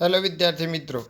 Hello વિદ્યાર્થી મિત્રો,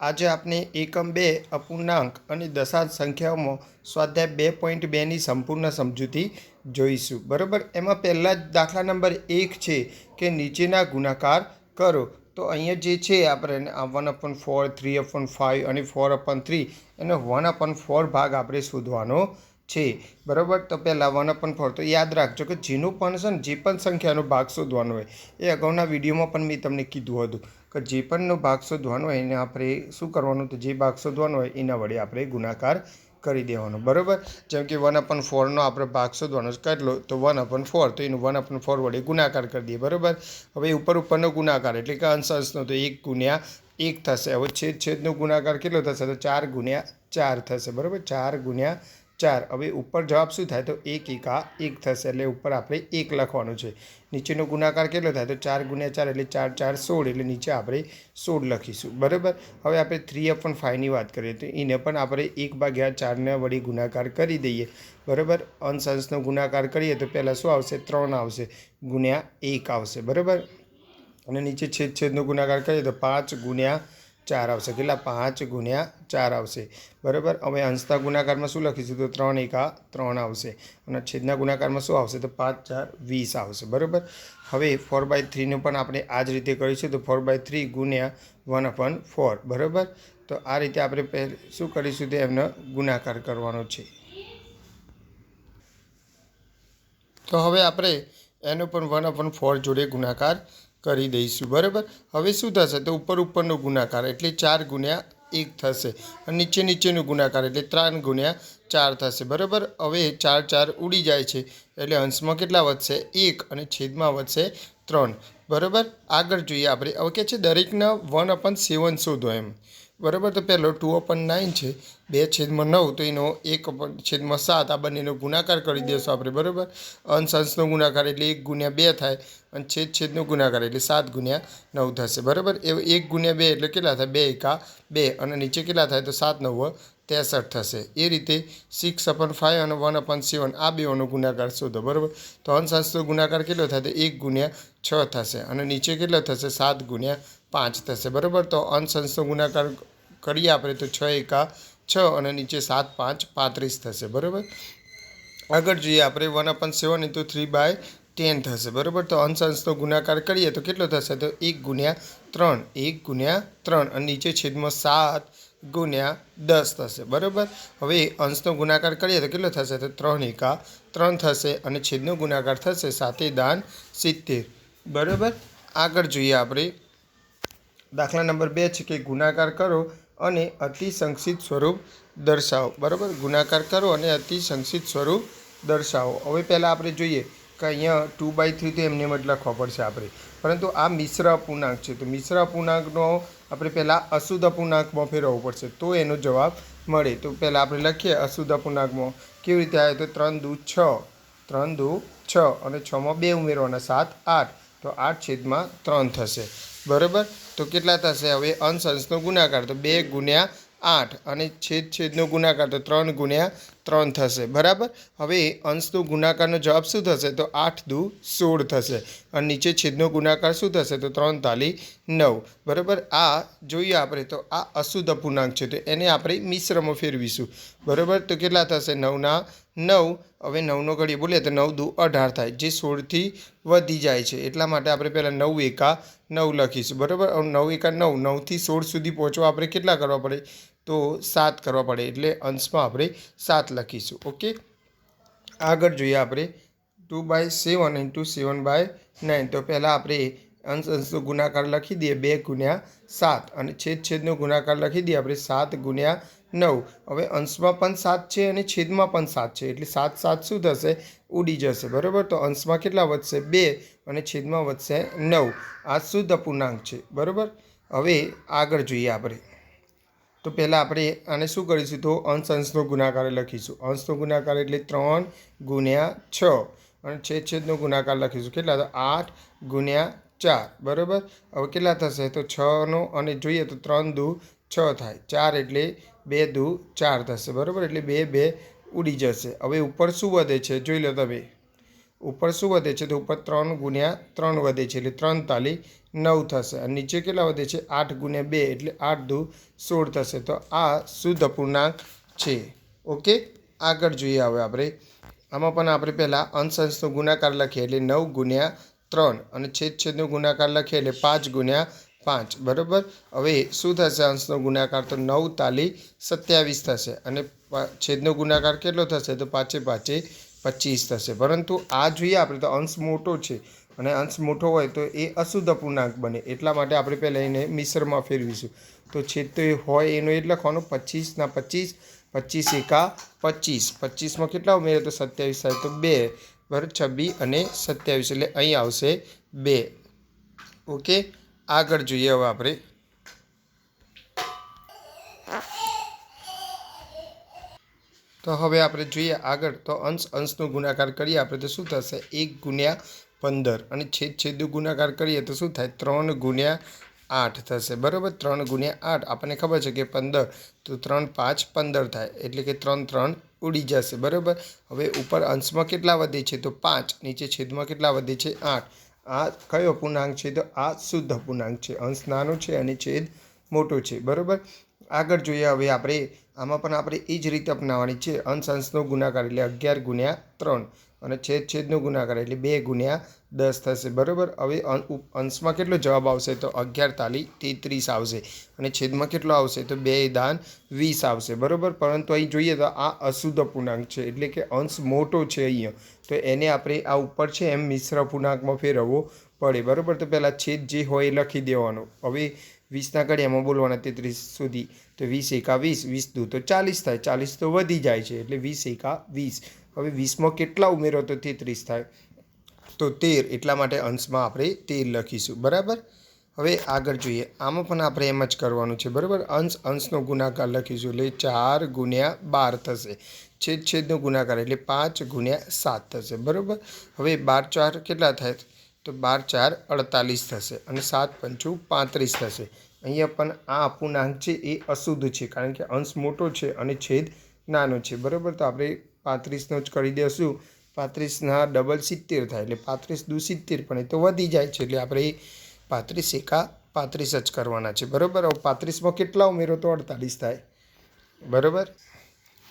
આજે આપણે એકમ બે અપૂર્ણાંક અને દશાંશ સંખ્યાઓમાં સ્વાધ્યાય બે પોઈન્ટ બેની સંપૂર્ણ સમજૂતી જોઈશું. બરાબર? એમાં પહેલાં જ દાખલા નંબર એક છે કે નીચેના ગુણાકાર કરો. તો અહીંયા જે છે, આપણે one upon four, three upon five અને ફોર અપન થ્રી એનો વન અપન ફોર ભાગ આપણે શોધવાનો છે. બરાબર? તો પહેલાં વન અપન ફોર તો યાદ રાખજો કે જેનું પણ છે ને, જે પણ સંખ્યાનો ભાગ શોધવાનો હોય, એ અગાઉના વિડીયોમાં પણ મેં તમને કીધું હતું કે જે પણનો ભાગ શોધવાનો હોય, એને આપણે શું કરવાનું? તો જે ભાગ શોધવાનો હોય, એના વડે આપણે ગુણાકાર કરી દેવાનો. બરાબર? જેમ કે વન અપન ફોરનો આપણે ભાગ શોધવાનો છે, કેટલો? તો વન અપન ફોર તો એનું વન અપન ફોર વડે ગુણાકાર કરી દઈએ. બરાબર? હવે ઉપર ઉપરનો ગુણાકાર, એટલે કે અંશ અંશનો તો એક ગુણ્યા એક થશે. હવે છેદ છેદનો ગુણાકાર કેટલો થશે? તો ચાર ગુણ્યા ચાર થશે. બરાબર? ચાર ગુણ્યા ચાર. હવે ઉપર જવાબ શું થાય? તો એક એકા એક થશે એટલે ઉપર આપણે એક લખવાનું છે. નીચેનો ગુણાકાર કેટલો થાય? તો ચાર ગુણ્યા ચાર એટલે ચાર ચાર, સોળ એટલે નીચે આપણે સોળ લખીશું. બરાબર? હવે આપણે થ્રી અપન ફાઇવની વાત કરીએ તો એને પણ આપણે એક ભાગ્યા ચારને વળી ગુણાકાર કરી દઈએ. બરાબર? અંશ અંશનો ગુણાકાર કરીએ તો પહેલાં શું આવશે? ત્રણ આવશે. ગુણ્યા એક આવશે. બરાબર? અને નીચે છેદ છેદનો ગુણાકાર કરીએ તો પાંચ ગુણ્યા ચાર આવશે. કેટલા? પાંચ ગુણ્યા ચાર આવશે. બરાબર? હવે અંશતા ગુણાકારમાં શું લખીશું? તો ત્રણ એકા ત્રણ આવશે. અને છેદના ગુણાકારમાં શું આવશે? તો પાંચ, ચાર, વીસ આવશે. બરાબર? હવે ફોર બાય થ્રીનું પણ આપણે આ જ રીતે કરીશું. તો ફોર બાય થ્રી ગુણ્યા વન અપન ફોર બરાબર? તો આ રીતે આપણે પહેલાં શું કરીશું? તે એમનો ગુણાકાર કરવાનો છે. તો હવે આપણે એનો પણ વન અપન ફોર જોડે ગુણાકાર કરી દઈશું, બરાબર? હવે શું થશે? તો ઉપર ઉપરનો ગુણાકાર, એટલે ચાર ગુણ્યા એક થશે અને નીચે નીચેનો ગુણાકાર, એટલે ત્રણ ગુણ્યા ચાર થશે, બરાબર? હવે ચાર ચાર ઉડી જાય છે, એટલે અંશમાં કેટલા વધશે? એક અને છેદમાં વધશે ત્રણ, બરાબર? આગળ જોઈએ આપણે. હવે કે છે, દરેકના વન અપન સેવન શોધો એમ. બરાબર? તો પહેલો ટુ અપન નાઇન છે, બે છેદમાં નવ, તો એનો એક અપન છેદમાં સાત, આ બંનેનો ગુણાકાર કરી દેશો આપણે, બરાબર? અંશંશનો ગુણાકાર એટલે એક ગુણ્યા બે થાય, અને છેદ છેદનો ગુણાકાર એટલે સાત ગુણ્યા નવ થશે, બરાબર? એ એક ગુણ્યા બે એટલે કેટલા થાય? બે એકા બે, અને નીચે કેટલા થાય? તો સાત નવ ત્રેસઠ થશે. એ રીતે સિક્સ અપન ફાઇવ અને વન અપન સેવન આ બેઓનો ગુણાકાર શોધો, બરાબર? તો અંશ અંશનો ગુણાકાર કેટલો થાય? તો એક ગુણ્યા છ થશે, અને નીચે કેટલો થશે? સાત ગુણ્યા પાંચ થશે, બરાબર? તો અંશંશનો ગુણાકાર કરીએ આપણે તો છ એકા, છ અને નીચે સાત, પાંચ, પાંત્રીસ થશે, બરાબર? આગળ જોઈએ આપણે one upon seven into three by ten થશે, બરાબર? તો અંશ અંશનો ગુણાકાર કરીએ તો કેટલો થશે? તો એક ગુણ્યા ત્રણ, એક ગુણ્યા ત્રણ અને નીચે છેદમાં સાત ગુણ્યા દસ થશે, બરાબર? હવે અંશનો ગુણાકાર કરીએ તો કેટલો થશે? તો ત્રણ એકા ત્રણ થશે અને છેદનો ગુણાકાર થશે સાતે દાન સિત્તેર, બરાબર? આગળ જોઈએ આપણે દાખલા નંબર બે છે કે ગુણાકાર કરો અને અતિ સંક્ષિપ્ત સ્વરૂપ દર્શાવો. બરાબર? ગુણાકાર કરો અને અતિ સંક્ષિપ્ત સ્વરૂપ દર્શાવો. હવે પહેલાં આપણે જોઈએ કે અહીંયા ટુ બાય થ્રી તો એમને જ લખવા પડશે આપણે. પરંતુ આ મિશ્ર અપૂર્ણાંક છે. તો મિશ્ર અપૂર્ણાંકનો આપણે પહેલાં અશુદ્ધ અપૂર્ણાંકમાં ફેરવવું પડશે. તો એનો જવાબ મળે. તો પહેલાં આપણે લખીએ અશુદ્ધ અપૂર્ણાંકમાં કેવી રીતે આવે? તો ત્રણ દુ છ. ત્રણ દુ છ. અને છમાં બે ઉમેરવાના. સાત, આઠ. તો આઠ છેદમાં ત્રણ થશે. બરાબર? તો કેટલા થશે? હવે અંશનો ગુણાકાર તો બે ગુણ્યા આઠ અને છેદ છેદનો ગુણાકાર તો ત્રણ ગુણ્યા ત્રણ થશે. બરાબર? હવે અંશનો ગુણાકારનો જવાબ શું થશે? તો આઠ દુ સોળ થશે. અને નીચે છેદનો ગુણાકાર શું થશે? તો ત્રણ તાલી નવ. બરાબર? આ જોઈએ આપણે તો આ અશુદ્ધ અપૂર્ણાંક છે. તો એને આપણે મિશ્રમાં ફેરવીશું. બરાબર? તો કેટલા થશે? નવના નવ, હવે નવનો ઘડી બોલીએ તો નવ દુ અઢાર થાય, જે સોળથી વધી જાય છે. એટલા માટે આપણે પહેલાં નવ એકા નવ લખીશું, બરાબર? નવ એકા નવ, નવથી સોળ સુધી પહોંચવા આપણે કેટલા કરવા પડે? તો સાત કરવા પડે, એટલે અંશમાં આપણે સાત લખીશું, ઓકે? આગળ જોઈએ આપણે, two by seven into seven by nine, તો પહેલાં આપણે અંશ અંશનો ગુણાકાર લખી દઈએ, બે ગુણ્યા સાત, અને છેદ, છેદનો ગુણાકાર લખી દઈએ, આપણે સાત ગુણ્યા નવ. હવે અંશમાં પણ સાત છે અને છેદમાં પણ સાત છે. એટલે સાત સાત શું થશે? ઉડી જશે. બરાબર? તો અંશમાં કેટલા વધશે? બે અને છેદમાં વધશે નવ. આ શુદ્ધ અપૂર્ણાંક છે. બરાબર? હવે આગળ જોઈએ આપણે. તો પહેલાં આપણે આને શું કરીશું? તો અંશ અંશનો ગુણાકાર લખીશું. અંશનો ગુણાકાર એટલે ત્રણ ગુણ્યા છ. અને છેદ છેદનો ગુણાકાર લખીશું. કેટલા? તો આઠ ગુણ્યા ચાર. બરાબર? હવે કેટલા થશે? તો છનો અને જોઈએ તો ત્રણ દુ છ થાય. ચાર એટલે બે દુ ચાર થશે. બરાબર? એટલે બે બે ઉડી જશે. હવે ઉપર શું વધે છે? જોઈ લો તમે. ઉપર શું વધે છે? તો ઉપર ત્રણ ગુણ્યા ત્રણ વધે છે. એટલે ત્રણ તાલી નવ થશે. અને નીચે કેટલા વધે છે? આઠ ગુણ્યા બે એટલે આઠ દુ સોળ થશે. તો આ શુદ્ધ અપૂર્ણાંક છે. ઓકે? આગળ જોઈએ હવે આપણે. આમાં પણ આપણે પહેલાં અંશંશનો ગુણાકાર લખીએ. એટલે નવ ગુણ્યા ત્રણ. અને છેદ છેદનો ગુણાકાર લખીએ એટલે પાંચ ગુણ્યા પાંચ, બરાબર? હવે શું થશે? અંશનો ગુણાકાર તો નવ તાલી સત્યાવીસ થશે અને છેદનો ગુણાકાર કેટલો થશે? તો પાંચે પાંચે પચીસ થશે. પરંતુ આ જોઈએ આપણે તો અંશ મોટો છે અને અંશ મોટો હોય તો એ અશુદ્ધ અપૂર્ણાંક બને. એટલા માટે આપણે પહેલાં એને મિશ્રમાં ફેરવીશું. તો છેદ તો એ હોય, એનો એ જ લખવાનો. પચીસના પચીસ પચીસ એકા પચીસ. પચીસમાં કેટલા ઉમેરે તો સત્યાવીસ થાય તો બે. બરાબર? છબ્બી અને સત્યાવીસ એટલે અહીં આવશે બે. ઓકે? આગળ જોઈએ હવે આપણે. તો હવે આપણે જોઈએ આગળ. તો અંશ, અંશનો ગુણાકાર કરીએ આપણે તો શું થશે? એક ગુણ્યા પંદર અને છેદ, છેદનો ગુણાકાર કરીએ તો શું થાય? ત્રણ ગુણ્યા આઠ થશે. બરાબર? ત્રણ ગુણ્યા આઠ. આપણને ખબર છે કે પંદર, તો ત્રણ પાંચ પંદર થાય. એટલે કે ત્રણ ત્રણ ઉડી જશે. બરાબર? હવે ઉપર અંશમાં કેટલા વધે છે? તો પાંચ. નીચે છેદમાં કેટલા વધે છે? આઠ. આ કયો અપૂર્ણાંક છે? તો આ શુદ્ધ અપૂર્ણાંક છે. અંશ નાનો છે અને છેદ મોટો છે. બરાબર? આગળ જોઈએ હવે આપણે, આમાં પણ આપણે એ જ રીતે અપનાવવાની છે. અંશ અંશનો ગુણાકાર એટલે અગિયાર ગુણ્યા ત્રણ અને છેદ છેદનો ગુણાકાર એટલે બે ગુણ્યા દસ થશે, બરાબર? હવે અંશમાં કેટલો જવાબ આવશે? તો અગિયાર તાલી તેત્રીસ આવશે અને છેદમાં કેટલો આવશે? તો બે દાન વીસ આવશે, બરાબર? પરંતુ અહીં જોઈએ તો આ અશુદ્ધ અપૂર્ણાંક છે, એટલે કે અંશ મોટો છે અહીંયા. તો એને આપણે આ ઉપર છે એમ મિશ્ર અપૂર્ણાંકમાં ફેરવવો પડે, બરાબર? તો પહેલાં છેદ જે હોય એ લખી દેવાનો. હવે વીસના ઘડિયામાં બોલવાના તેત્રીસ સુધી. તો વીસ એકા વીસ વીસ દૂ, તો ચાલીસ થાય. ચાલીસ તો વધી જાય છે, એટલે વીસ એકા વીસ. હવે વીસમાં કેટલા ઉમેરો તો તેત્રીસ થાય? તો તેર, એટલા માટે અંશમાં આપણે તેર લખીશું. બરાબર? હવે આગળ જોઈએ. આમાં પણ આપણે એમ જ કરવાનું છે, બરાબર? અંશ, અંશનો ગુણાકાર લખીશું એટલે ચાર ગુણ્યા બાર થશે. છેદ છેદનો ગુણાકાર એટલે પાંચ ગુણ્યા સાત થશે, બરાબર? હવે બાર ચાર કેટલા થાય? તો બાર ચાર અડતાલીસ થશે અને સાત પંચું પાંત્રીસ થશે. અહીંયા પણ આ અપૂર્ણાંક છે એ અશુદ્ધ છે, કારણ કે અંશ મોટો છે અને છેદ નાનો છે. બરાબર? તો આપણે પાંત્રીસનો જ કરી દઈશું પાંત્રીસના ડબલ સિત્તેર થાય એટલે પાંત્રીસ દુ સિત્તેર પણ એ તો વધી જાય છે એટલે આપણે પાંત્રીસ એકા પાંત્રીસ જ કરવાના છે. બરાબર? હવે પાંત્રીસમાં કેટલા ઉમેરો તો અડતાલીસ થાય. બરાબર?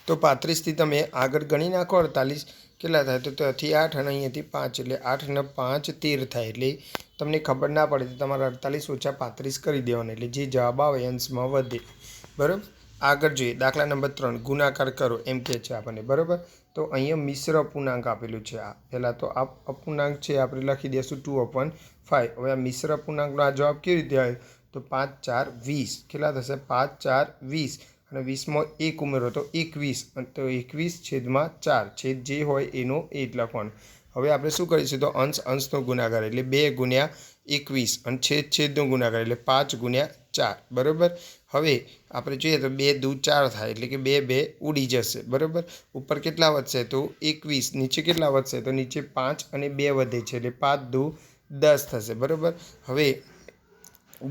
તો પાંત્રીસથી તમે આગળ ગણી નાખો, અડતાલીસ કેટલા થાય? તો ત્યાંથી આઠ અને અહીંયાથી પાંચ એટલે આઠ ને પાંચ તેર થાય એટલે તમને ખબર ના પડે તો તમારે અડતાલીસ ઓછા પાંત્રીસ કરી દેવાના એટલે જે જવાબ આવે અંશમાં વધે. બરાબર? આગળ જોઈએ. દાખલા નંબર ત્રણ. ગુણાકાર કરો. એમ કહે છે આપણને. બરાબર? તો અહીંયા મિશ્ર અપૂર્ણાંક આપેલું છે આ. પહેલાં તો આ અપૂર્ણાંક છે, આપણે લખી દઈશું ટુ અપોન ફાઇવ હવે આ મિશ્ર અપૂર્ણાંકનો આ જવાબ કેવી રીતે આવ્યો તો પાંચ, ચાર, વીસ. કેટલા થશે? પાંચ, ચાર, વીસ. અને વીસમાં એક ઉમેરો તો એકવીસ. તો એકવીસ છેદમાં ચાર. છેદ જે હોય એનો એ જ લખવાનું. હવે આપણે શું કરીશું તો અંશ, અંશનો ગુણાકાર એટલે બે ગુણ્યા એકવીસ અને છેદ, છેદનો ગુણાકાર એટલે પાંચ ગુણ્યા ચાર. બરાબર? હવે આપણે જોઈએ તો બે દૂ ચાર થાય એટલે કે બે બે ઉડી જશે. બરાબર? ઉપર કેટલા વધશે તો એકવીસ, નીચે કેટલા વધશે તો નીચે પાંચ અને બે વધે છે એટલે પાંચ દૂ દસ થશે. બરાબર? હવે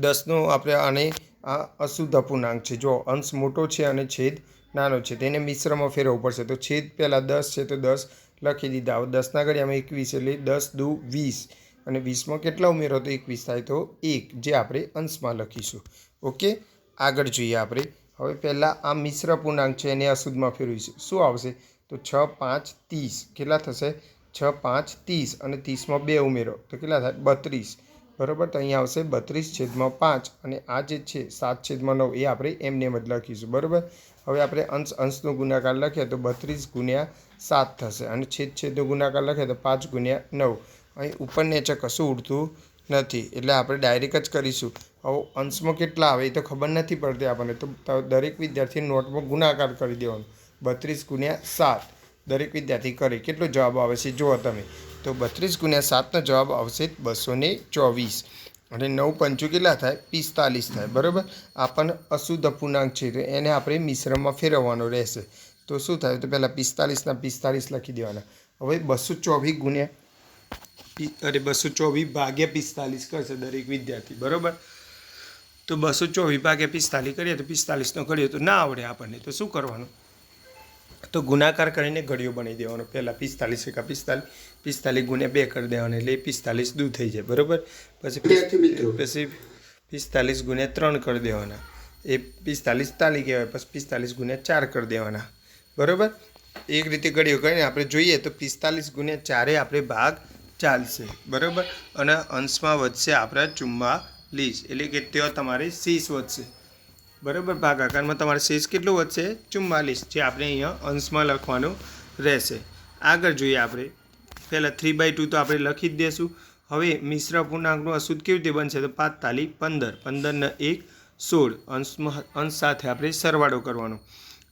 દસનો આપણે આને આ અશુદ્ધ અપૂર્ણાંક છે. જો અંશ મોટો છે અને છેદ નાનો છે તેને મિશ્રમાં ફેરવવું પડશે. તો છેદ પહેલાં દસ છે તો દસ લખી દીધા. હવે દસના ઘડિયામાં એકવીસ એટલે દસ દુ વીસ. અને વીસમાં કેટલા ઉમેરો તો એકવીસ થાય તો એક, જે આપણે અંશમાં લખીશું. ઓકે? આગળ જોઈએ આપણે. હવે પહેલાં આ મિશ્ર પૂર્ણાંક છે એને અશુદ્ધમાં ફેરવીશું. શું આવશે? તો છ, પાંચ, ત્રીસ. કેટલા થશે? છ, પાંચ, ત્રીસ. અને ત્રીસમાં બે ઉમેરો. તો કેટલા થાય? બત્રીસ. બરાબર? તો અહીંયા આવશે બત્રીસ છેદમાં પાંચ અને આ જે છે, સાત છેદમાં નવ, એ આપણે એમને એમ જ લખીશું, બરાબર? હવે આપણે અંશ, અંશનો ગુણાકાર લખીએ તો બત્રીસ ગુણ્યા સાત થશે અને છેદ, છેદનો ગુણાકાર લખીએ તો પાંચ ગુણ્યા નવ. અહીં ઉપર નીચે કશું ઉડતું નથી, એટલે આપણે ડાયરેક્ટ જ કરીશું. હવે અંશમાં કેટલા આવે એ તો ખબર નથી પડતી આપણને, તો દરેક વિદ્યાર્થી નોટમાં ગુણાકાર કરી દેવાનો. બત્રીસ ગુણ્યા સાત, દરેક વિદ્યાર્થી કરે. કેટલો જવાબ આવે છે? જુઓ તમે. તો બત્રીસ ગુણ્યા સાતનો જવાબ આવશે બસો ચોવીસ. અને નવ પંચું કેટલા થાય? પિસ્તાલીસ થાય. બરાબર? આ પણ અશુદ્ધ અપૂર્ણાંક છે, તો એને આપણે મિશ્રણમાં ફેરવવાનો રહેશે. તો શું થાય? તો પહેલાં પિસ્તાલીસના પિસ્તાલીસ લખી દેવાના. હવે બસો ચોવીસ ગુણ્યા અરે બસો ચોવીસ ભાગ્યા પિસ્તાલીસ કરશે દરેક વિદ્યાર્થી. બરાબર? તો બસો ચોવીસ ભાગ્યા પિસ્તાલીસ કરીએ તો પિસ્તાલીસનો કરીએ તો ના આવડે આપણને. તો શું કરવાનું? તો ગુણાકાર કરીને ઘડીઓ બની દેવાનો. પહેલાં પિસ્તાલીસ એકા પિસ્તાલીસ. પિસ્તાલીસ ગુણ્યા બે કરી દેવાના એટલે એ પિસ્તાલીસ દૂર થઈ જાય બરાબર? પછી પછી પિસ્તાલીસ ગુણ્યા ત્રણ કરી દેવાના. એ પિસ્તાલીસ તાલી કહેવાય પછી પિસ્તાલીસ ગુણ્યા ચાર કરી દેવાના. બરાબર? એક રીતે ઘડીઓ કરીને આપણે જોઈએ તો પિસ્તાલીસ ગુણ્યા ચારે આપણે ભાગ ચાલશે બરાબર? અને અંશમાં વધશે આપણા ચુમ્માલીસ એટલે કે ત્યાં તમારે શીશ વધશે. બરાબર? ભાગાકારમાં તમારે શેષ કેટલું વધશે? ચુમ્માલીસ જે આપણે અહીંયા અંશમાં લખવાનું રહેશે. આગળ જોઈએ આપણે. પહેલાં થ્રી બાય ટુ તો આપણે લખી જ દઈશું હવે મિશ્ર પૂર્ણાંકનું અશુદ્ધ કેવી રીતે બનશે? તો પાંચ તાલી પંદર. પંદરને એક, સોળ. અંશમાં અંશ સાથે આપણે સરવાળો કરવાનો.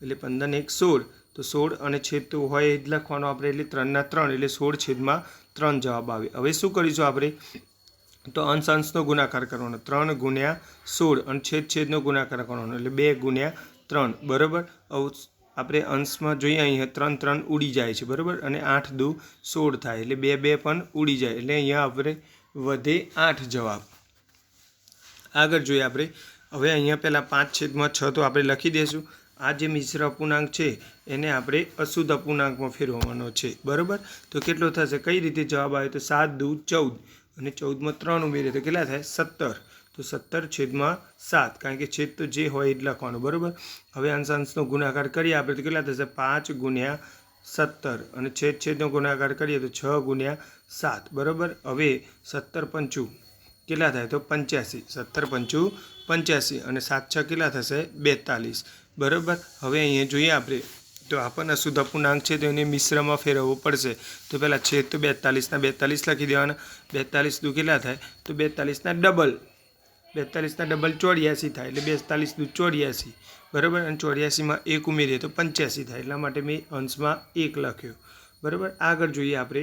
એટલે પંદરને એક, સોળ. તો સોળ અને છેદ તો હોય એ જ લખવાનો આપણે. એટલે ત્રણના ત્રણ, એટલે સોળ છેદમાં ત્રણ જવાબ આવે. હવે શું કરીશું આપણે? તો અંશ, અંશનો ગુણાકાર કરવાનો. ત્રણ ગુણ્યા સોળ અને છેદ, છેદનો ગુણાકાર કરવાનો. એટલે બે ગુણ્યા ત્રણ. બરાબર? આપણે અંશમાં જોઈએ અહીંયા ત્રણ ત્રણ ઉડી જાય છે, બરાબર? અને આઠ દુ સોળ થાય, એટલે બે બે પણ ઉડી જાય, એટલે અહીંયા આપણે વધે આઠ જવાબ. આગળ જોઈએ આપણે. હવે અહીંયા પહેલાં પાંચ છેદમાં છ તો આપણે લખી દઈશું આ જે મિશ્ર અપૂર્ણાંક છે, એને આપણે અશુદ્ધ અપૂર્ણાંકમાં ફેરવવાનો છે, બરાબર? તો કેટલો થશે? કઈ રીતે જવાબ આવે? તો સાત દુ ચૌદ, અને ચૌદમાં ત્રણ ઉમેરીએ તો કેટલા થાય? સત્તર. તો સત્તર છેદમાં સાત, કારણ કે છેદ તો જે હોય એ જ લખવાનું, બરાબર? હવે અંશાંશનો ગુણાકાર કરીએ આપણે, તો કેટલા થશે? પાંચ ગુણ્યા સત્તર, અને છેદ છેદનો ગુણાકાર કરીએ તો છ ગુણ્યા સાત, બરાબર? હવે સત્તર પંચું કેટલા થાય? તો પંચ્યાસી. સત્તર પંચું પંચ્યાસી, અને સાત છ કેટલા થશે? બેતાલીસ, બરાબર? હવે અહીંયા જોઈએ આપણે, તો આપણને શુદ્ધ અપૂર્ણાંક છે, તો એને મિશ્રમાં ફેરવવો પડશે. તો પહેલાં છેદ તો બેતાલીસના બેતાલીસ લખી દેવાના. બેતાલીસ દુ કેટલા થાય? તો બેતાલીસના ડબલ. બેતાલીસના ડબલ ચોર્યાસી થાય, એટલે બેતાલીસ દુ ચોર્યાસી, બરાબર? અને ચોર્યાસીમાં એક ઉમેરીએ તો પંચ્યાસી થાય, એટલા માટે મેં અંશમાં એક લખ્યો. બરાબર? આગળ જોઈએ આપણે.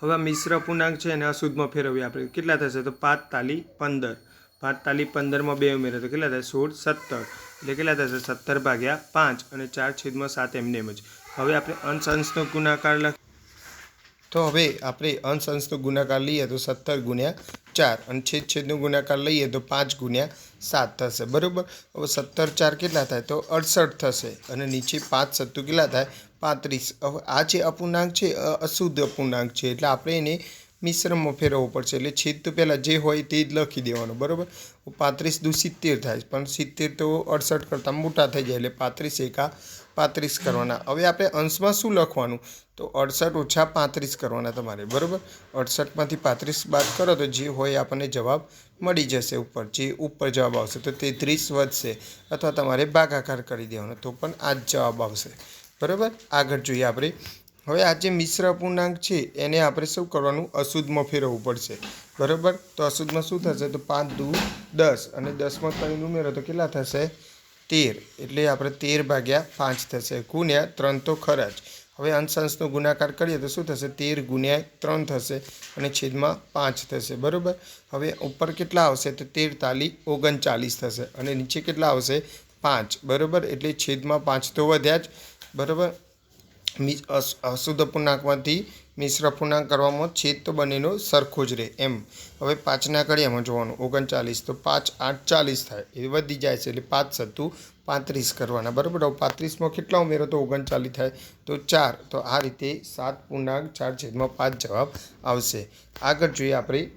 હવે મિશ્ર પૂર્ણાંક છે અને અશુદ્ધમાં ફેરવીએ આપણે. કેટલા થશે? તો પાંચ તાલી પંદર. પાંચ તાલી પંદરમાં બે ઉમેરે તો કેટલા થાય? સોળ સત્તર. એટલે કેટલા થશે? સત્તર ભાગ્યા પાંચ અને ચાર છેદમાં સાત એમને એમ જ. હવે આપણે અંશ અંશનો ગુણાકાર લખ તો હવે આપણે અંશ અંશનો ગુણાકાર લઈએ તો સત્તર ગુણ્યા ચાર અને છેદ છેદનો ગુણાકાર લઈએ તો પાંચ ગુણ્યા સાત થશે. બરાબર? હવે સત્તર ચાર કેટલા થાય? તો અડસઠ થશે અને નીચે પાંચ સત્તુ કેટલા થાય? પાંત્રીસ. હવે આ જે અપૂર્ણાંક છે અશુદ્ધ અપૂર્ણાંક છે, એટલે આપણે એને મિશ્રમાં ફેરવવો પડશે. એટલે છેદ તો પહેલાં જે હોય તે જ લખી દેવાનું, બરાબર? પાંત્રીસ દુ સિત્તેર થાય, પણ સિત્તેર તો અડસઠ કરતાં મોટા થઈ જાય, એટલે પાંત્રીસ એકા પાંત્રીસ કરવાના. હવે આપણે અંશમાં શું લખવાનું? તો અડસઠ ઓછા પાંત્રીસ કરવાના તમારે, બરાબર? અડસઠમાંથી પાંત્રીસ બાદ કરો તો જે હોય આપણને જવાબ મળી જશે ઉપર, જે ઉપર જવાબ આવશે તો તેત્રીસ વધશે અથવા તમારે ભાગાકાર કરી દેવાનો, તો પણ આ જ જવાબ આવશે, બરાબર? આગળ જોઈએ આપણે. હવે આ જે મિશ્ર અપૂર્ણાંક છે, એને આપણે શું કરવાનું? અશુદ્ધમાં ફેરવવું પડશે, બરાબર? તો અશુદ્ધમાં શું થશે? તો પાંચ દુ દસ, અને દસમાં તમે ઉમેરો તો કેટલા થશે? તેર એટલે આપણે તેર ભાગ્યા પાંચ થશે. ગુણ્યા ત્રણ તો ખરા જ. હવે અંશાંશનો ગુણાકાર કરીએ તો શું થશે? તેર ગુણ્યા ત્રણ થશે અને છેદમાં પાંચ થશે. બરાબર? હવે ઉપર કેટલા આવશે? તો તેર તાલી ઓગણચાલીસ થશે અને નીચે કેટલા આવશે? પાંચ. બરાબર? એટલે છેદમાં પાંચ તો વધ્યા જ. બરાબર? અશુદ્ધ અપૂર્ણાંકમાંથી મિશ્ર પૂર્ણાંક કરવામાં છેદ તો બંનેનો સરખો જ રહે, એમ. હવે પાંચના કડિયામાં જોવાનું, ઓગણચાલીસ તો પાંચ, આઠ, ચાલીસ થાય, એ વધી જાય છે, એટલે પાંચ સત્તુ પાંત્રીસ કરવાના, બરાબર? હવે પાંત્રીસમાં કેટલા ઉમેરો તો ઓગણચાલીસ થાય, તો ચાર, તો આ રીતે સાત પૂર્ણાંક, ચાર છેદમાં પાંચ જવાબ આવશે. આગળ જોઈએ આપણે,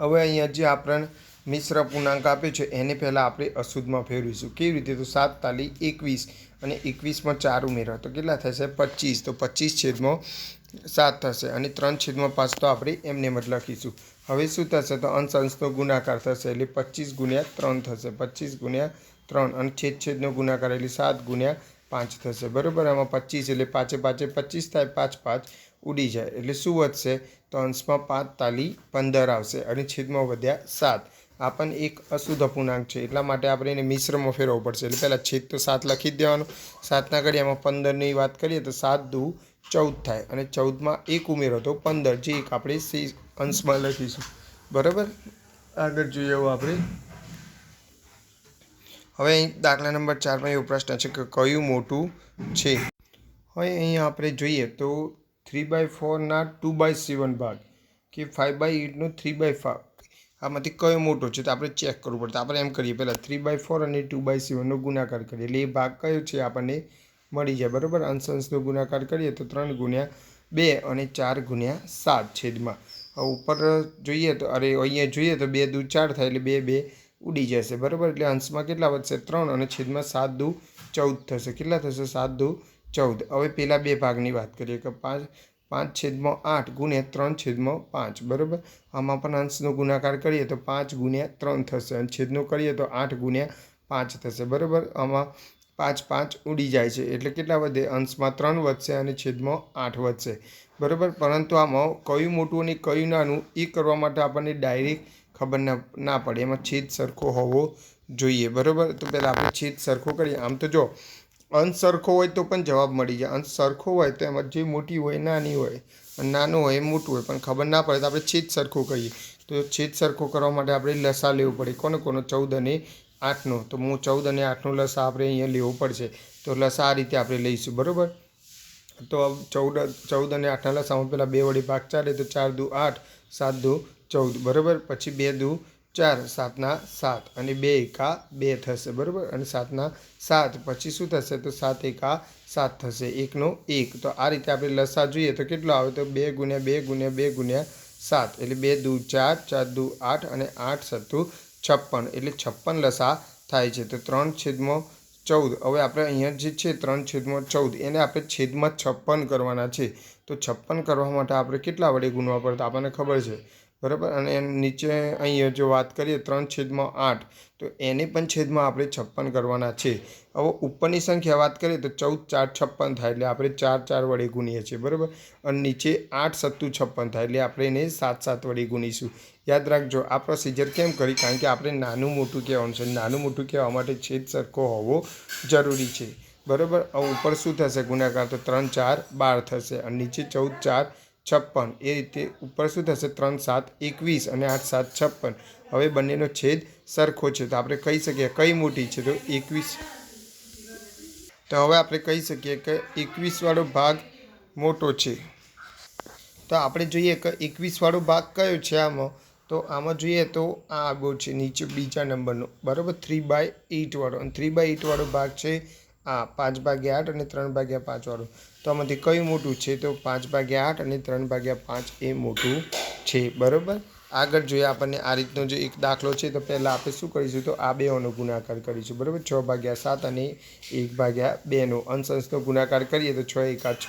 હવે અહીંયા જે આપણને મિશ્ર પૂર્ણાંક આપે છે, એને પહેલાં આપણે અશુદ્ધમાં ફેરવીશું. કેવી રીતે? તો સાત તાલી એકવીસ અને એકવીસમાં ચાર ઉમેરો, તો કેટલા થશે? પચીસ, તો પચીસ છેદમાં સાત થશે અને ત્રણ છેદમાં પાંચ તો આપણે એમને એમ જ લખીશું. હવે શું થશે તો અંશ અંશનો ગુણાકાર થશે એટલે પચીસ ગુણ્યા ત્રણ થશે. પચીસ ગુણ્યા ત્રણ અને છેદ છેદનો ગુણાકાર એટલે સાત ગુણ્યા પાંચ થશે. બરાબર? આમાં પચીસ એટલે પાંચે પાંચે પચીસ થાય, પાંચ પાંચ ઉડી જાય. એટલે શું વધશે? તો અંશમાં પાંચ તાલી પંદર આવશે અને છેદમાં વધ્યા સાત. આ પણ એક અશુદ્ધ અપૂર્ણાંક છે. એટલા માટે આપણે એને મિશ્રમાં ફેરવવું પડશે. એટલે પહેલાં છેદ તો સાત લખી જ દેવાનું. સાતના ઘડિયામાં પંદરની વાત કરીએ તો સાત દુ ચૌદ થાય અને ચૌદમાં એક ઉમેરો તો પંદર, જે એક આપણે સી અંશમાં લખીશું. બરાબર? આગળ જોઈએ એવું આપણે. હવે અહીં દાખલા નંબર ચારમાં એવો પ્રશ્ન છે કે કયું મોટું છે? હવે અહીં આપણે જોઈએ તો થ્રી બાય ફોરના ટુ બાય સેવન ભાગ કે ફાઇવ બાય એટનો થ્રી બાય ફાઇવ આમાંથી કયો મોટો છે તો આપણે ચેક કરવું પડે. આપણે એમ કરીએ, પહેલાં થ્રી બાય ફોર અને ટુ બાય સેવનનો ગુણાકાર કરીએ. એટલે એ ભાગ કયો છે આપણને? મળી જાય, બરાબર? અંશંશનો ગુણાકાર કરીએ તો ત્રણ ગુણ્યા બે અને ચાર ગુણ્યા સાત છેદમાં. ઉપર જોઈએ તો, અરે અહીંયા જોઈએ તો બે દુ ચાર થાય એટલે બે બે ઉડી જશે, બરાબર? એટલે અંશમાં કેટલા વધશે? ત્રણ અને છેદમાં સાત દુ ચૌદ થશે. કેટલા થશે? સાત દુ ચૌદ. હવે પહેલાં બે ભાગની વાત કરીએ કે પાંચ પાંચ છેદમાં આઠ ગુણ્યા ત્રણ છેદમાં પાંચ, બરાબર? આમાં પણ અંશનો ગુણાકાર કરીએ તો પાંચ ગુણ્યા ત્રણ થશે અને છેદનો કરીએ તો આઠ ગુણ્યા પાંચ થશે, બરાબર? આમાં પાંચ પાંચ ઉડી જાય છે. એટલે કેટલા વધે? અંશમાં ત્રણ વધશે અને છેદમાં આઠ વધશે. બરાબર? પરંતુ આમાં કયું મોટું અને કયું નાનું એ કરવા માટે આપણને ડાયરેક્ટ ખબર ના ના પડે. એમાં છેદ સરખો હોવો જોઈએ. બરાબર? તો પહેલાં આપણે છેદ સરખો કરીએ. આમ તો જો, અંશ સરખો હોય તો પણ જવાબ મળી જાય. અંશ સરખો હોય તો એમાં જે મોટી હોય, નાની હોય અને નાનું હોય એ મોટું હોય. પણ ખબર ના પડે તો આપણે છેદ સરખો કહીએ તો છેદ સરખો કરવા માટે આપણે લસા લેવું પડે. કોને કોનો? ચૌદ અને આઠનો. તો હું ચૌદ અને આઠનો લસા આપણે અહીંયા લેવો પડશે. તો લસા આ રીતે આપણે લઈશું, બરાબર? તો ચૌદ ચૌદ અને આઠના લસામાં પહેલાં બે વડે ભાગ ચાલે, તો ચાર દુ આઠ, સાત દુ ચૌદ, બરાબર? પછી બે દુ ચાર, સાતના સાત, અને બે એકા બે થશે, બરાબર? અને સાતના સાત, પછી શું થશે? તો સાત એકા સાત થશે, એકનો એક. તો આ રીતે આપણે લસા જોઈએ, તો કેટલો આવે? તો બે ગુણ્યા બે ગુણ્યા બે ગુણ્યા સાત, એટલે બે દુ ચાર ચાર દુ આઠ, અને આઠ સત્તુ છપ્પન, એટલે છપ્પન લસા થાય છે. તો ત્રણ છેદમાં ચૌદ. હવે આપણે અહીંયા જે છે ત્રણ છેદમાં ચૌદ, એને આપણે છેદમાં છપ્પન કરવાના છે. તો છપ્પન કરવા માટે આપણે કેટલા વડે ગુણવા પડે તો આપણને ખબર છે? બરાબર? અને નીચે અહીંયા જો વાત કરીએ ત્રણ છેદમાં આઠ, તો એને પણ છેદમાં આપણે છપ્પન કરવાના છે. હવે ઉપરની સંખ્યા વાત કરીએ તો ચૌદ, ચાર, છપ્પન થાય એટલે આપણે ચાર ચાર વડે ગુણીએ છીએ, બરાબર? અને નીચે આઠ, સત્તુ, છપ્પન થાય એટલે આપણે એને સાત સાત વડે ગુણીશું. યાદ રાખજો, આ પ્રોસિજર કેમ કરી? કારણ કે આપણે નાનું મોટું કહેવાનું છે. નાનું મોટું કહેવા માટે છેદ સરખો હોવો જરૂરી છે. બરાબર? ઉપર શું થશે ગુણાકાર? તો ત્રણ, ચાર, બાર થશે. અને નીચે ચૌદ, ચાર છપ્પન. એ રીતે ઉપર શું થશે? ત્રણ, સાત, એકવીસ અને આઠ, સાત, છપ્પન. હવે બંનેનો છેદ સરખો છે. તો આપણે કહી શકીએ કઈ મોટી છે? તો એકવીસ. તો હવે આપણે કહી શકીએ કે એકવીસવાળો ભાગ મોટો છે. તો આપણે જોઈએ કે એકવીસવાળો ભાગ કયો છે આમાં? તો આમાં જોઈએ તો આ આગો છે, નીચે બીજા નંબરનો. બરાબર? થ્રી બાય એઇટવાળો અને થ્રી બાય એઇટવાળો ભાગ છે આ પાંચ ભાગ્યા આઠ અને ત્રણ ભાગ્યા પાંચવાળો તો આમાંથી કયું મોટું છે? તો પાંચ ભાગ્યા આઠ અને ત્રણ ભાગ્યા પાંચ એ મોટું છે. બરાબર? આગળ જોઈએ આપણને આ રીતનો જે એક દાખલો છે, તો પહેલાં આપણે શું કરીશું? તો આ બેઓનો ગુણાકાર કરીશું. બરાબર? છ ભાગ્યા સાત અને એક ભાગ્યા બેનો અંશ અંશનો ગુણાકાર કરીએ તો છ એકા છ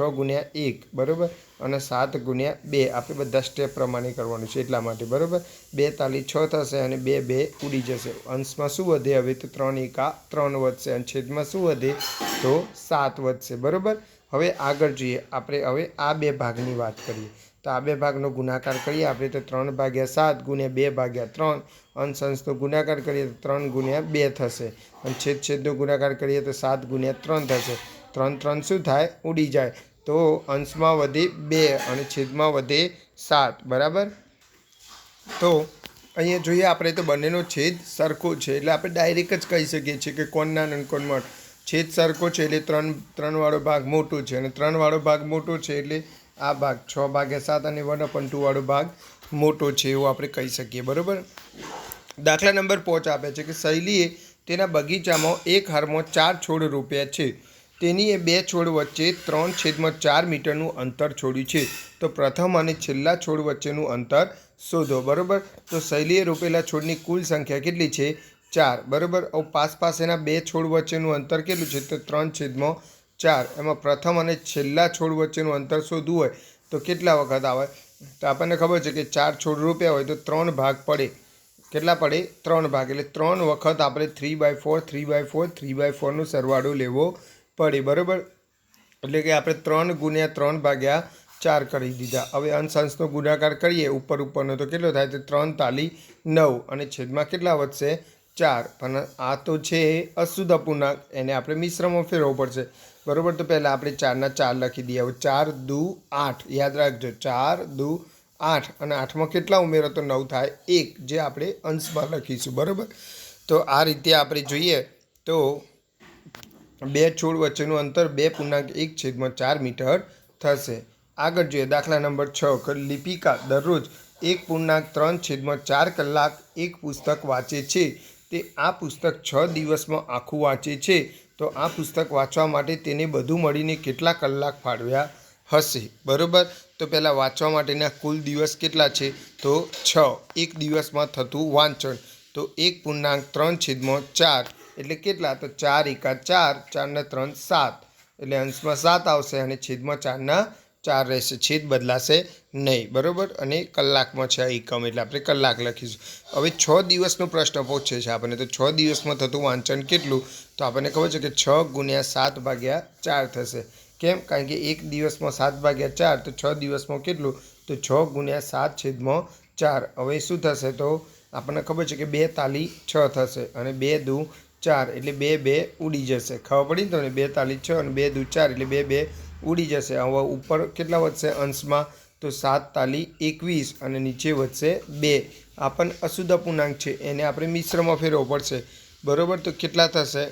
છ ગુણ્યા એક, બરાબર? અને સાત ગુણ્યા બે. આપણે બધા સ્ટેપ પ્રમાણે કરવાનું છે એટલા માટે, બરાબર? બે તાલી છ થશે અને બે બે ઉડી જશે. અંશમાં શું વધે? હવે તો ત્રણ એકા ત્રણ વધશે અને છેદમાં શું વધે? તો સાત વધશે, બરાબર? હવે આગળ જોઈએ. આપણે હવે આ બે ભાગની વાત કરીએ. તો આ બે ભાગનો ગુણાકાર કરીએ આપણે, તો ત્રણ ભાગ્યા સાત ગુણ્યા બે ભાગ્યા ત્રણ. અંશ, અંશનો ગુણાકાર કરીએ તો ત્રણ ગુણ્યા બે થશે. અને છેદ, છેદનો ગુણાકાર કરીએ તો સાત ગુણ્યા ત્રણ થશે. ત્રણ ત્રણ શું થાય? ઉડી જાય. તો અંશમાં વધે બે અને છેદમાં વધે સાત. બરાબર? તો અહીંયા જોઈએ આપણે તો બંનેનો છેદ સરખો છે. એટલે આપણે ડાયરેક્ટ જ કહી શકીએ છીએ કે કોણ નાનું અને કોણ મોટું છેદ સરખો છે. એટલે ત્રણ ત્રણવાળો ભાગ મોટો છે. અને ત્રણવાળો ભાગ મોટો છે એટલે આ ભાગ છ ભાગ્યા સાત અને વન અપન ટુવાળો ભાગ મોટો છે એવું આપણે કહી શકીએ. બરાબર? દાખલા નંબર પાંચ આપે છે કે શૈલીએ તેના બગીચામાં એક હારમાં ચાર છોડ રોપ્યા છે. તેની એ બે છોડ વચ્ચે ત્રણ છેદમાં ચાર મીટરનું અંતર છોડ્યું છે. તો પ્રથમ અને છેલ્લા છોડ વચ્ચેનું અંતર શોધો, બરાબર? તો શૈલીએ રોપેલા છોડની કુલ સંખ્યા કેટલી છે? ચાર, બરાબર? ઓ પાસ પાસેના બે છોડ વચ્ચેનું અંતર કેટલું છે? તો ત્રણ છેદમાં ચાર. એમાં પ્રથમ અને છેલ્લા છોડ વચ્ચેનું અંતર શોધવું હોય તો કેટલા વખત આવે? તો આપણને ખબર છે કે ચાર છોડ રોપ્યા હોય તો ત્રણ ભાગ પડે. કેટલા પડે? ત્રણ ભાગ. એટલે ત્રણ વખત આપણે three by four three by four three by ફોરનો સરવાળો લેવો પડે, બરાબર? એટલે કે આપણે ત્રણ ગુણ્યા ત્રણ ભાગ્યા ચાર કરી દીધા. હવે અંશ અંશનો ગુણાકાર કરીએ, ઉપર ઉપરનો તો કેટલો થાય? તો ત્રણ તાલી નવ અને છેદમાં કેટલા વધશે? ચાર. પણ આ તો છે અશુદ્ધ અપૂર્ણાંક. એને આપણે મિશ્રમાં ફેરવવો પડશે. બરાબર? તો પહેલાં આપણે ચારના ચાર લખી દઈએ. હવે ચાર દુ આઠ. યાદ રાખજો, ચાર દુ આઠ. અને આઠમાં કેટલા ઉમેરો? તો નવ થાય એક, જે આપણે અંશમાં લખીશું. બરાબર? તો આ રીતે આપણે જોઈએ તો બે છોડ વચ્ચેનું અંતર બે પૂર્ણાંક એક છેદમાં ચાર મીટર થશે. આગળ જોઈએ દાખલા નંબર છ લિપિકા દરરોજ એક પૂર્ણાંક ત્રણ છેદમાં ચાર કલાક એક પુસ્તક વાંચે છે. તે આ પુસ્તક છ દિવસમાં આખું વાંચે છે. તો આ પુસ્તક વાંચવા માટે તેને બધું મળીને કેટલા કલાક ફાળવ્યા હશે? બરોબર? તો પહેલાં વાંચવા માટેના કુલ દિવસ કેટલા છે? તો છ. એક દિવસમાં થતું વાંચન. તો એક પૂર્ણાંક ત્રણ છેદમાં ચાર. એટલે કેટલા? તો ચાર એકા ચાર, ચારના ત્રણ સાત. એટલે અંશમાં સાત આવશે અને છેદમાં ચારના ચાર રહેશે. છેદ બદલાશે નહીં. બરાબર? અને કલાકમાં છે આ એકમ. એટલે આપણે કલાક લખીશું. હવે છ દિવસનો પ્રશ્ન પૂછે છે આપણને. તો છ દિવસમાં થતું વાંચન કેટલું? તો આપણને ખબર છે કે છ ગુણ્યા સાત ભાગ્યા ચાર થશે. કેમ? કારણ કે એક દિવસમાં સાત ભાગ્યા ચાર. તો છ દિવસમાં કેટલું? તો છ ગુણ્યા સાત છેદમાં ચાર. હવે શું થશે તો? આપણને ખબર છે કે બે તાલી છ થશે અને બે દુ ચાર એટલે બે બે ઉડી જશે. ખબર પડી ને તમને? બે તાલી છ અને બે દુ ચાર એટલે બે બે ઉડી જશે. હવે ઉપર કેટલા વધશે અંશમાં? તો સાત તાલી એકવીસ અને નીચે વધશે બે. આ પણ અશુદ્ધ પૂર્ણાંક છે. એને આપણે મિશ્રમાં ફેરવવો પડશે. બરાબર? તો કેટલા થશે?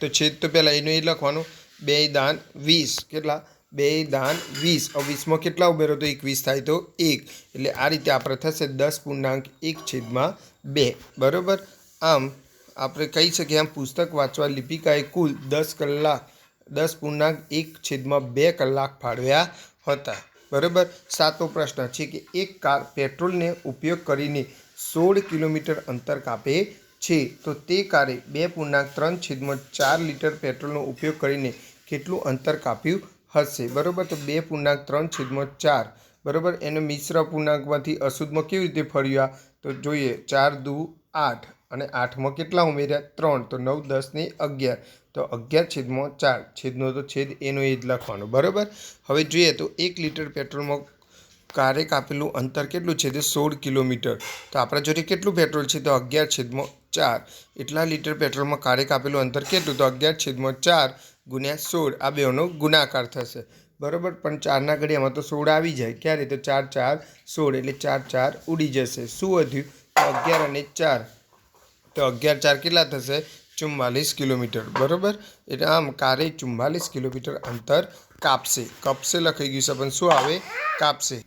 તો છેદ તો પહેલાં એનું એ લખવાનું. બે દાન વીસ. કેટલા? બે દાન વીસ. વીસમાં કેટલા ઉમેરો? તો એકવીસ થાય તો એક. એટલે આ રીતે આપણે થશે દસ પૂર્ણાંક એક છેદમાં બે. બરાબર? આમ આપણે કહી શકીએ આમ પુસ્તક વાંચવા લિપિકાએ કુલ દસ કલાક, દસ પૂર્ણાંક, એક છેદમાં બે કલાક ફાળવ્યા હતા. બરાબર? સાતો પ્રશ્ન છે કે એક કાર પેટ્રોલને ઉપયોગ કરીને સોળ કિલોમીટર અંતર કાપે છે, તો તે કારે બે પૂર્ણાંક, ત્રણ છેદમાં ચાર લીટર પેટ્રોલનો ઉપયોગ કરીને કેટલું અંતર કાપ્યું હશે? બરાબર? તો બે પૂર્ણાંક, ત્રણ છેદમાં ચાર. બરાબર? એને મિશ્ર પૂર્ણાંકમાંથી અશુદ્ધમાં કેવી રીતે ફર્યા તો જોઈએ, ચાર દુ આઠ. અને આઠમાં કેટલા ઉમેર્યા? ત્રણ. તો નવ દસની અગિયાર. તો અગિયાર છેદમાં ચાર. છેદનો તો છેદ એનો એ જ લખવાનો. બરાબર? હવે જોઈએ તો એક લીટર પેટ્રોલમાં કારે કાપેલું અંતર કેટલું છે? તે સોળ કિલોમીટર. તો આપણા જોડે કેટલું પેટ્રોલ છે? તો અગિયાર છેદમાં ચાર. એટલા લીટર પેટ્રોલમાં કારે કાપેલું અંતર કેટલું? તો અગિયાર છેદમાં ચાર ગુણ્યા સોળ. આ બેનો ગુણાકાર થશે. બરાબર? પણ ચારના ઘડિયામાં તો સોળ આવી જાય. ક્યારે? તો ચાર ચાર, સોળ. એટલે ચાર ચાર ઉડી જશે. શું વધ્યું? તો અગિયાર અને ચાર. તો અગિયાર ચાર કેટલા થશે? ચુમ્માલીસ કિલોમીટર. બરાબર? એટલે આમ કારે ચુમ્માલીસ કિલોમીટર અંતર કાપશે. કપશે લખાઈ ગયું છે, પણ શું આવે? કાપશે.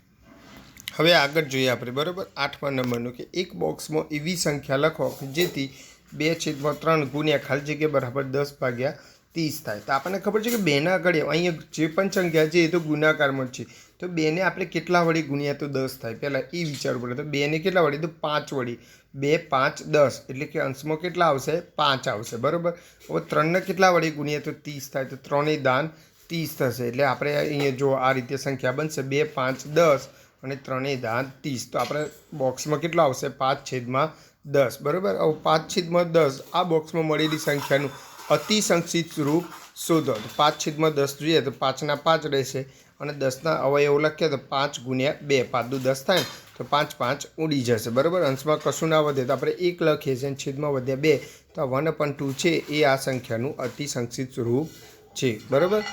હવે આગળ જોઈએ આપણે, બરાબર? આઠમા નંબરનું કે એક બોક્સમાં એવી સંખ્યા લખો કે જેથી બે છેદમાં ત્રણ ગુણ્યા ખાલી જગ્યા બરાબર દસ ભાગ્યા ત્રીસ થાય. તો આપણને ખબર છે કે બેના આગળ અહીંયા જે પણ સંખ્યા છે એ તો ગુણાકારમાં છે. તો બેને આપણે કેટલા વળી ગુણ્યા તો દસ થાય. પહેલાં એ વિચારવું પડે તો બેને કેટલા વળી તો પાંચ વળી બે, પાંચ, દસ. એટલે કે અંશમાં કેટલા આવશે? પાંચ આવશે. બરાબર? હવે ત્રણને કેટલા વળી ગુણ્યા તો ત્રીસ થાય? તો ત્રણેય દાન ત્રીસ થશે. એટલે આપણે અહીંયા જો આ રીતે સંખ્યા બનશે. બે, પાંચ, દસ અને ત્રણેય દાન ત્રીસ. તો આપણે બોક્સમાં કેટલા આવશે? પાંચ છેદમાં દસ. બરાબર? હવે પાંચ છેદમાં દસ આ બોક્સમાં મળેલી સંખ્યાનું અતિ સંક્ષિપ્ત રૂપ શોધો તો પાંચ છેદમાં દસ જોઈએ તો પાંચના પાંચ રહેશે અને દસના અવયવો લખીએ તો પાંચ ગુણ્યા બે. પાંચ દુ દસ થાય તો પાંચ પાંચ ઉડી જશે. બરાબર? અંશમાં કશું ના વધે તો આપણે એક લખીએ છીએ અને છેદમાં વધ્યા બે. તો આ વન અપન ટુ છે. એ આ સંખ્યાનું અતિ સંક્ષિપ્ત રૂપ છે. બરાબર?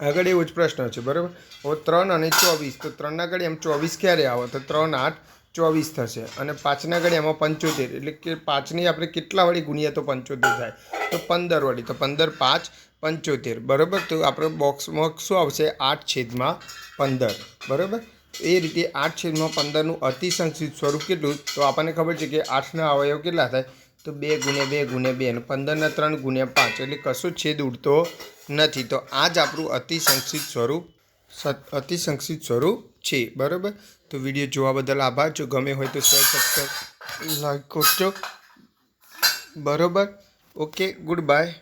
આગળ એવો જ પ્રશ્ન છે. બરાબર? હવે ત્રણ અને ચોવીસ. તો ત્રણના આગળ એમ ચોવીસ ક્યારે આવે? તો ત્રણ આઠ ચોવીસ થશે અને પાંચના ઘડી એમાં પંચોતેર, એટલે કે પાંચની આપણે કેટલા વળી ગુણ્યા તો પંચોતેર થાય. તો પંદર વળી તો પંદર પાંચ, પંચોતેર. બરાબર? તો આપણે બોક્સમાં શું આવશે? આઠ છેદમાં પંદર. બરાબર? એ રીતે આઠ છેદમાં પંદરનું અતિસંક્ષિત સ્વરૂપ કેટલું? તો આપણને ખબર છે કે આઠના અવયવ કેટલા થાય? તો બે ગુણ્યા બે ગુણ્યા બે અને પંદરના ત્રણ ગુણ્યા પાંચ, એટલે કશું છેદ ઉડતો નથી. તો આ જ આપણું અતિસંક્ષિત સ્વરૂપ સત અતિ સ્વરૂપ છે. બરાબર? તો વીડિયો જોવા બદલ આભાર. જો ગમે હોય તો શેર સબસ્ક્રાઈબ લાઈક કરજો. બરાબર? Okay good bye